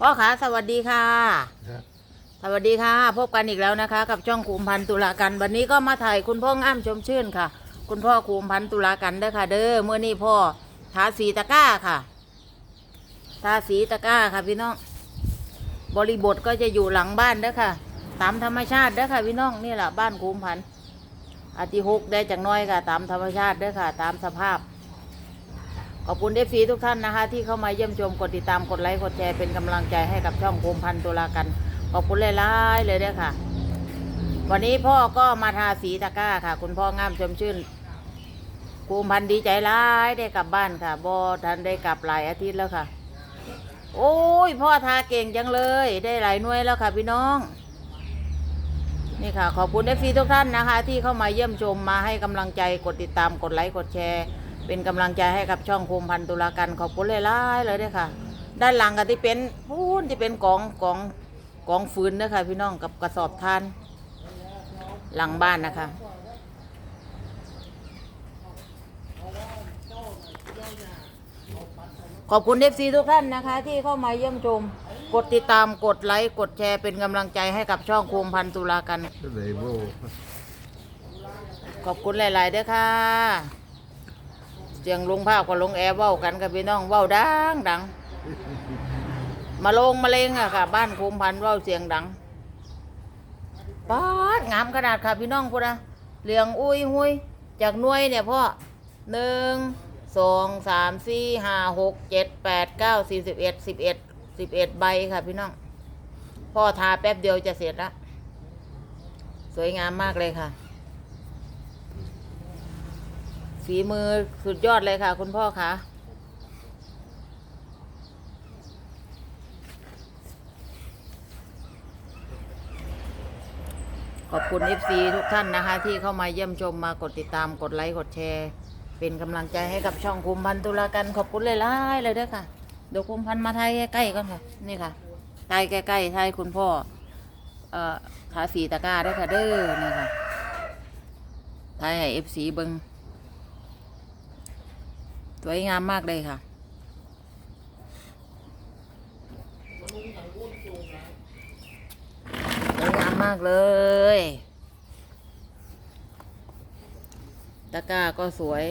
พ่อขาสวัสดีค่ะครับสวัสดีค่ะ พบกันอีกแล้วนะคะ กับช่องคุมพันธ์ตุลากันวันนี้ก็มาถ่ายคุณพ่ออ้ามชมชื่นค่ะ คุณพ่อคุมพันธ์ตุลากันเด้อค่ะ เด้อเมื่อนี้พ่อทาสีตะกร้าค่ะทาสีตะกร้าค่ะพี่น้อง บริบทก็จะอยู่หลังบ้านเด้อค่ะ ตามธรรมชาติเด้อค่ะพี่น้องนี่แหละบ้านคุมพันธ์อาทิหกได้จากหน้อยค่ะ ตามธรรมชาติเด้อค่ะ ตามสภาพ ขอบคุณเอฟซีทุกท่านนะคะ ที่เข้ามาเยี่ยมชมกดติดตามกดไลค์กดแชร์เป็นกำลังใจให้กับช่องภูมิพันธ์ตุลากัน ขอบคุณหลายๆเลยเด้อค่ะ วันนี้พ่อก็มาทาสีตะก้าค่ะ คุณพ่องามชมชื่นภูมิพันธ์ดีใจร้ายได้กลับบ้านค่ะบอทันได้กลับหลายอาทิตย์แล้วค่ะ โอ้ย พ่อทาเก่งจังเลย ได้หลายหน่วยแล้วค่ะ พี่น้อง นี่ค่ะ ขอบคุณเอฟซีทุกท่านนะคะ ที่เข้ามาเยี่ยมชมมาให้กำลังใจกดติดตามกดไลค์กดแชร์ เป็นกำลังใจให้กับช่องภูมิพันธ์ตุลากันขอบคุณหลายๆเลยเด้อค่ะ ด้านหลังก็ที่เป็นพูนที่เป็นกองกองกองฟืนนะคะพี่น้องกับกระสอบทาน หลังบ้านนะคะขอบคุณเอฟซีทุกท่านนะคะ ที่เข้ามาเยี่ยมชม กดติดตามกดไลค์ กดแชร์เป็นกำลังใจให้กับช่องภูมิพันธ์ตุลากันก็เลยโบขอบคุณหลายๆเด้อค่ะ เสียงลุงภาพกับลุงแอร์เว้ากันกับพี่น้องเว้าดังดังมาลงมาเลงอะค่ะ บ้านคุมพันเว้าเสียงดังป๊าดงามขนาดค่ะพี่น้องพูนะเหลียงอุ้ยหุยจากหน่วยเนี่ยพ่อหนึ่งสองสามสี่ห้าหกเจ็ดแปดเก้าสี่สิบเอ็ดสิบเอ็ดสิบเอ็ดใบค่ะพี่น้อง พ่อทาแป๊บเดียวจะเสร็จละสวยงามมากเลยค่ะ ฝีมือสุดยอดเลยค่ะ คุณพ่อคะขอบคุณ FC ทุกท่านนะคะ ที่เข้ามาเยี่ยมชมมากดติดตามกดไลค์กดแชร์ เป็นกำลังใจให้กับช่องคุมพันธ์ตุลากันขอบคุณเลยล่ายเลยเด้อค่ะเดี๋ยวคุมพันธ์มาไทยใกล้ๆก่อนค่ะ นี่ค่ะไทยใกล้ๆไทยคุณพ่อ เอ่อขาสีตะกร้าเด้วยค่ะเด้อนี่ค่ะไทยให้ FC เบิง สวยงามมากเลยค่ะ สวยงามมากเลย ตะกร้าก็สวย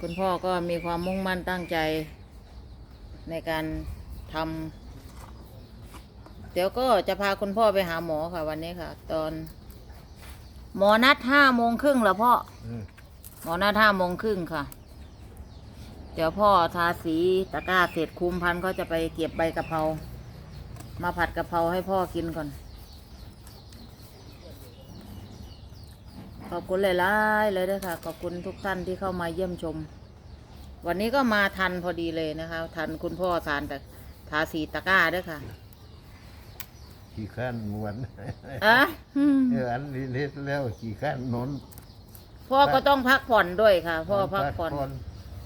คุณพ่อก็มีความมุ่งมั่นตั้งใจ ในการทำเดี๋ยวก็จะพาคุณพ่อไปหาหมอค่ะ วันนี้ค่ะ ตอน หมอนัดห้าโมงครึ่งเหรอพ่ออืมหมอนัดห้าโมงครึ่งค่ะเดี๋ยวพ่อทาสีตะกร้าเสร็จคุมพันธุ์ก็จะไปเก็บใบกะเพรา มาผัดกะเพราให้พ่อกินก่อน ขอบคุณหลายๆเลยด้วยค่ะ ขอบคุณทุกท่านที่เข้ามาเยี่ยมชม วันนี้ก็มาทันพอดีเลยนะคะ ทันคุณพ่อทานแต่ทาสีตะกร้าด้วยค่ะขี่ข้านมวนอะอืมเอออันนี้เล็ดแล้วขี่ข้านนนพ่อก็ต้องพักผ่อนด้วยค่ะ พ่อพักผ่อน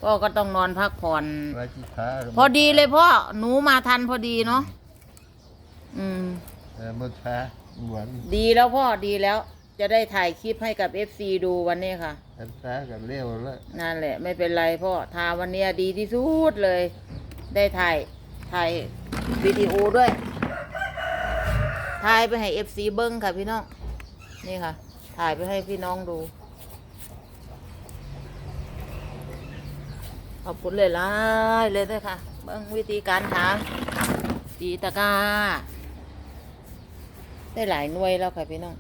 พ่อก็ต้องนอนพักผ่อน ราชิตาพอดีเลยพ่อหนูมาทันพอดีเนาะอืม เออมื่อช้าหวนดีแล้วพ่อดีแล้ว จะได้ถ่ายคลิปให้กับ FC ดูวันนี้ค่ะ อันช้ากันเร็วแล้วนั่นแหละไม่เป็นไรพ่อทาวันเนี้ยดีที่สุดเลย ได้ถ่ายถ่ายวิดีโอด้วยถ่ายไปให้ FC เบิ้งค่ะพี่น้อง นี่ค่ะ ถ่ายไปให้พี่น้องดู ขอบคุณเลยล่ายๆเลยด้วยค่ะเบิ้งวิธีการทาสีตะกาได้หลายหน่วยแล้วค่ะพี่น้อง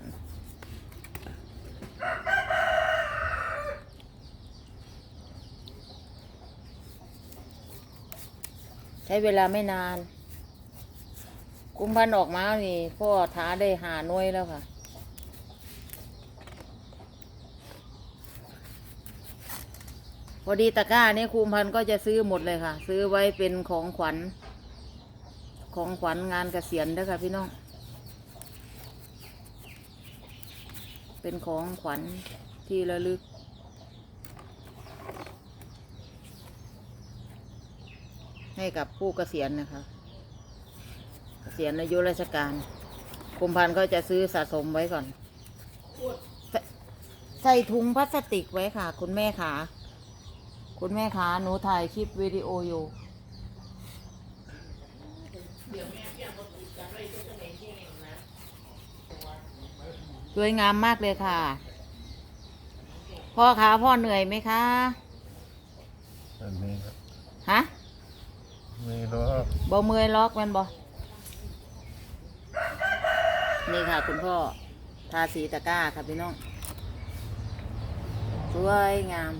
ใช้เวลาไม่นาน กุมพันออกมานี่พ่อท้าได้หาหน่วยแล้วค่ะ พอดีตะกร้านี่คุมพันก็จะซื้อหมดเลยค่ะ ซื้อไว้เป็นของขวัญ ของขวัญงานเกษียณเด้อค่ะ พี่น้อง เป็นของขวัญที่ระลึก ให้กับผู้เกษียณนะคะ เกษียณอายุราชการคุมพันก็จะซื้อสะสมไว้ก่อน ใส่ใส่ถุงพลาสติกไว้ค่ะ คุณแม่ขา คุณแม่คะหนูถ่ายคลิปวิดีโออยู่สวยงามมากเลยค่ะ พ่อคะพ่อเหนื่อยไหมคะมฮะไม่รอกบ่เมื่อยล็อกแมันบ่นี่ค่ะ คุณพ่อทาสีตะก้าค่ะพี่น้อง สวยงาม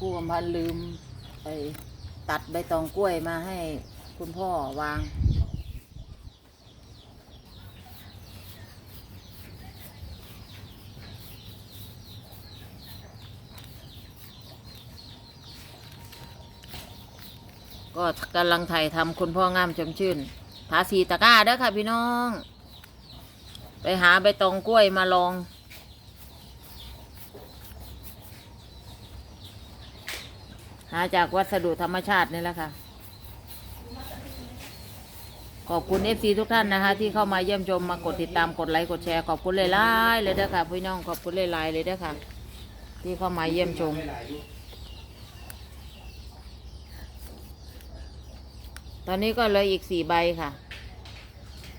กูกำพันลืมไปตัดใบตองกล้วยมาให้คุณพ่อวาง ก็กำลังถ่ายทำคุณพ่องามชมชื่นทาสีตะกร้าเด้อค่ะพี่น้อง ไปหาใบตองกล้วยมาลองาจากวัสดุธรรมชาตินี่แหละค่ะ ขอบคุณเอฟซีทุกท่านนะคะ ที่เข้ามาเยี่ยมชมมากดติดตามกดไลค์กดแชร์ขอบคุณหลายๆเลยเด้อค่ะพี่น้องขอบคุณหลายๆเลยเด้อค่ะ ที่เข้ามาเยี่ยมชมตอนนี้ก็เหลยอีกสี่ใบค่ะ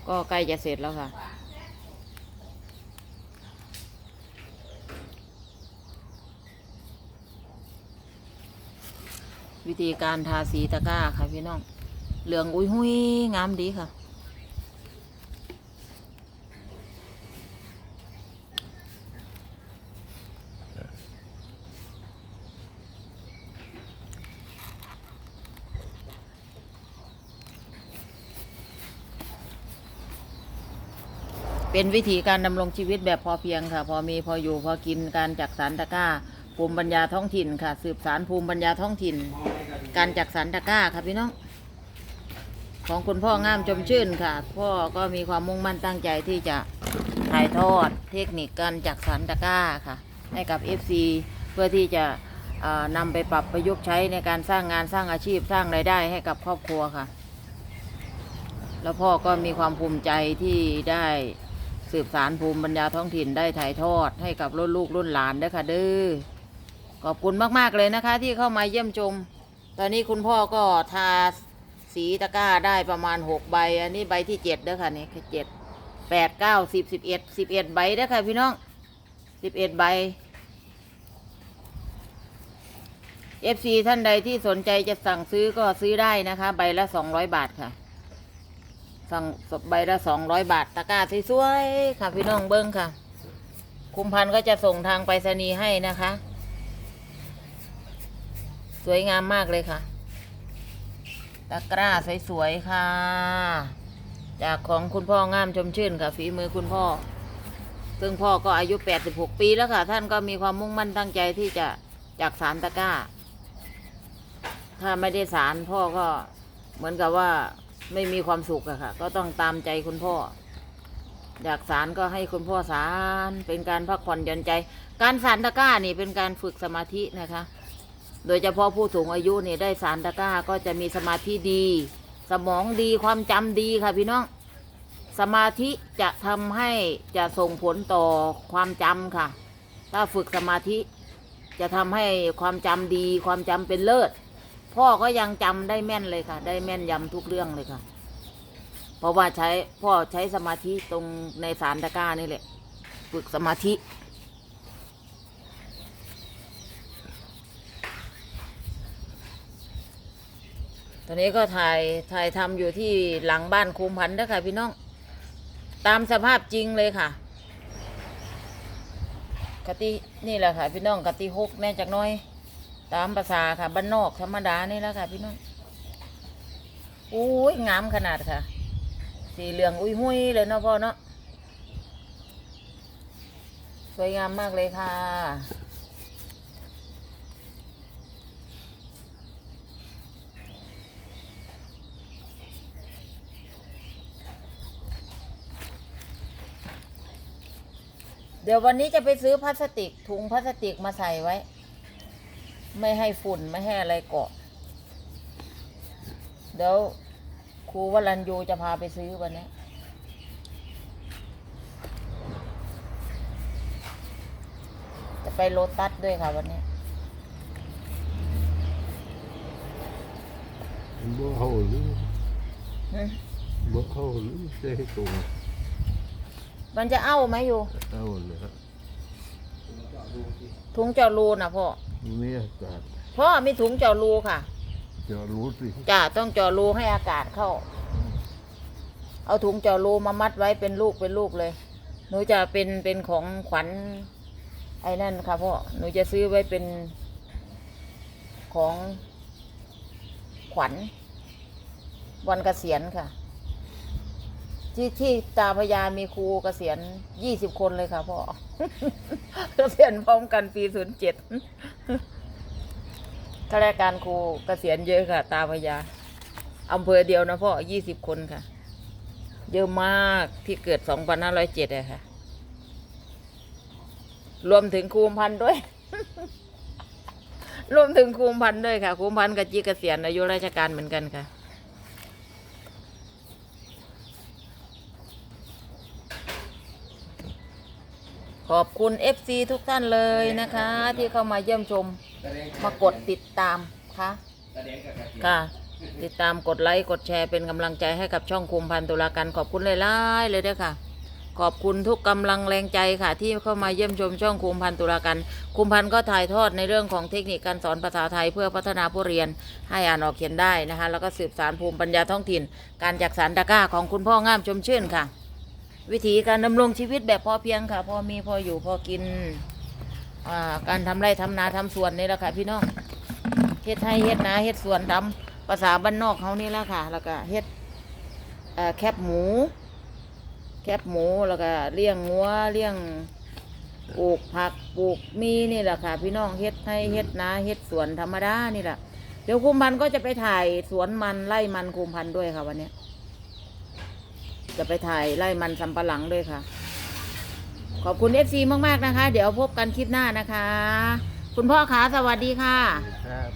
ก็ใกล้จะเสร็จแล้วค่ะ วิธีการทาสีตะกร้าค่ะพี่น้อง เหลืองอุ้ยหุยงามดีค่ะ เป็นวิธีการดำรงชีวิตแบบพอเพียงค่ะ พอมีพออยู่พอกินการจักสารตะกร้า ภูมิปัญญาท้องถิ่นค่ะ สืบสารภูมิปัญญาท้องถิ่น การจักสารตะกร้าค่ะพี่น้อง ของคุณพ่องามจมชื่นค่ะ พ่อก็มีความมุ่งมั่นตั้งใจที่จะถ่ายทอดเทคนิคการจักสารตะกร้าค่ะ ให้กับ FC เพื่อที่จะนำไปปรับประยุกต์ใช้ในการสร้างงานสร้างอาชีพสร้างรายได้ให้กับครอบครัวค่ะ แล้วพ่อก็มีความภูมิใจที่ได้สืบสารภูมิปัญญาท้องถิ่นได้ถ่ายทอดให้กับรุ่นลูกรุ่นหลานด้อค่ะเด้อ ขอบคุณมากๆเลยนะคะ ที่เข้ามาเยี่ยมชม ตอนนี้คุณพ่อก็ทาสีตะกร้าได้ประมาณหกใบ อันนี้ใบที่เจ็ดเด้อค่ะนี่คือเจ็ดแปดเก้าสิบสิบเอ็ดสิบเอ็ดใบเด้อค่ะพี่น้องสิบเอ็ดใบ FC ท่านใดที่สนใจจะสั่งซื้อก็ซื้อได้นะคะ ใบละสองร้อยบาทค่ะ สั่งใบละสองร้อยบาท ตะกร้าสวยๆค่ะพี่น้องเบิ้งค่ะ คุมพันธ์ก็จะส่งทางไปรษณีย์ให้นะคะ สวยงามมากเลยค่ะ ตะกร้าสวยๆค่ะ จากของคุณพ่องามชมชื่นค่ะ ฝีมือคุณพ่อ ซึ่งพ่อก็อายุ 86 ปีแล้วค่ะ ท่านก็มีความมุ่งมั่นตั้งใจที่จะจากสารตะกร้า ถ้าไม่ได้สารพ่อก็เหมือนกับว่าไม่มีความสุขอะค่ะ ก็ต้องตามใจคุณพ่อ อยากสารก็ให้คุณพ่อสารเป็นการพักผ่อนหย่อนใจ การสารตะกร้านี่เป็นการฝึกสมาธินะคะ โดยเฉพาะผู้สูงอายุเนี่ยได้สารตะกร้าก็จะมีสมาธิดี สมองดีความจำดีค่ะพี่น้อง สมาธิจะทำให้จะส่งผลต่อความจำค่ะ ถ้าฝึกสมาธิจะทำให้ความจำดี ความจำเป็นเลิศ พ่อก็ยังจำได้แม่นเลยค่ะ ได้แม่นยำทุกเรื่องเลยค่ะ เพราะว่าใช้พ่อใช้สมาธิตรงในสารตะกร้านี่แหละ ฝึกสมาธิ อนนี้ก็ถ่ายถ่ายทำอยู่ที่หลังบ้านคุมพันธ์นะคะพี่น้อง ตามสภาพจริงเลยค่ะกะตินี่แหละค่ะ พี่น้องกะติฮกแน่จากน้อย ตามภาษาค่ะบ้านนอกธรรมดานี่แหละค่ะ พี่น้องอุ้ยงามขนาดค่ะ สีเหลืองอุ้ยหุยเลยเนาะพ่อเนาะสวยงามมากเลยค่ะ เดี๋ยววันนี้จะไปซื้อพลาสติกถุงพลาสติกมาใส่ไว้ ไม่ให้ฝุ่นไม่ให้อะไรเกาะ เดี๋ยวครูวรัญยูจะพาไปซื้อวันนี้ตจะไปโลตัสด้วยค่ะวันนี้บ่เอาหรืออืมบ่เอาหรือจะให้ตรง มันจะเอ้าไหมอยู่เอาเลยฮะถุงเจาะรูนะพ่อมีอากาศพ่อมีถุงเจาะรูค่ะจะรู้สิจ้าต้องเจาะรูให้อากาศเข้า เอาถุงเจาะรูมามัดไว้เป็นลูกเป็นลูกเลย หนูจะเป็นเป็นของขวัญไอ้นั่นค่ะพ่อหนูจะซื้อไว้เป็นของขวัญวันเกษียณค่ะ ที่ที่ตาพญามีครูเกษียณยี่สิบคนเลยค่ะพ่อ เกษียณพร้อมกันปีศูนย์เจ็ดข้าราชการครูเกษียณเยอะค่ะ ตาพญาอำเภอเดียวนะพ่อยี่สิบคนค่ะ เยอะมากที่เกิดสองพันห้าร้อยเจ็ดเอะค่ะ รวมถึงครูพันด้วย รวมถึงครูพันด้วยค่ะครูพันกับจีเกษียณอายุราชการเหมือนกันค่ะ ขอบคุณ FC ทุกท่านเลยนะคะ ที่เข้ามาเยี่ยมชมมากดติดตามค่ะค่ะ ติดตามกดไลค์กดแชร์เป็นกำลังใจให้กับช่องคุมพันตุลาการขอบคุณหลยๆเลยด้วยค่ะ ขอบคุณทุกกำลังแรงใจค่ะ ที่เข้ามาเยี่ยมชมช่องคุมพันตุลาการคุมพันก็ถ่ายทอดในเรื่องของเทคนิคการสอนภาษาไทยเพื่อพัฒนาผู้เรียนให้อ่านออกเขียนได้นะคะ แล้วก็สืบสารภูมิปัญญาท้องถิ่น การจักสารตะกร้าของคุณพ่องามชมชื่นค่ะ วิธีการดำรงชีวิตแบบพอเพียงค่ะ พอมีพออยู่พอกินการทำไร่ทำนาทำสวนนี่แหละค่ะพี่น้องเฮ็ดให้เฮ็ดนาเฮ็ดสวนทำภาษาบ้านนอกเขานี่แหละค่ะ แล้วก็เฮ็ดแคบหมู แคบหมูแล้วก็เลี้ยงงัวเลี้ยงปลูกผักปลูกมีนี่แหละค่ะ พี่น้องเฮ็ดให้เฮ็ดนาเฮ็ดสวนธรรมดานี่แหละเดี๋ยวคุมพันธ์ก็จะไปถ่ายสวนมันไร่มันคุมพันธ์ด้วยค่ะวันนี้ จะไปถ่ายไล่มันสำปะหลังด้วยค่ะ ขอบคุณเอฟซีมากๆนะคะ เดี๋ยวพบกันคลิปหน้านะคะ คุณพ่อขาสวัสดีค่ะ ครับ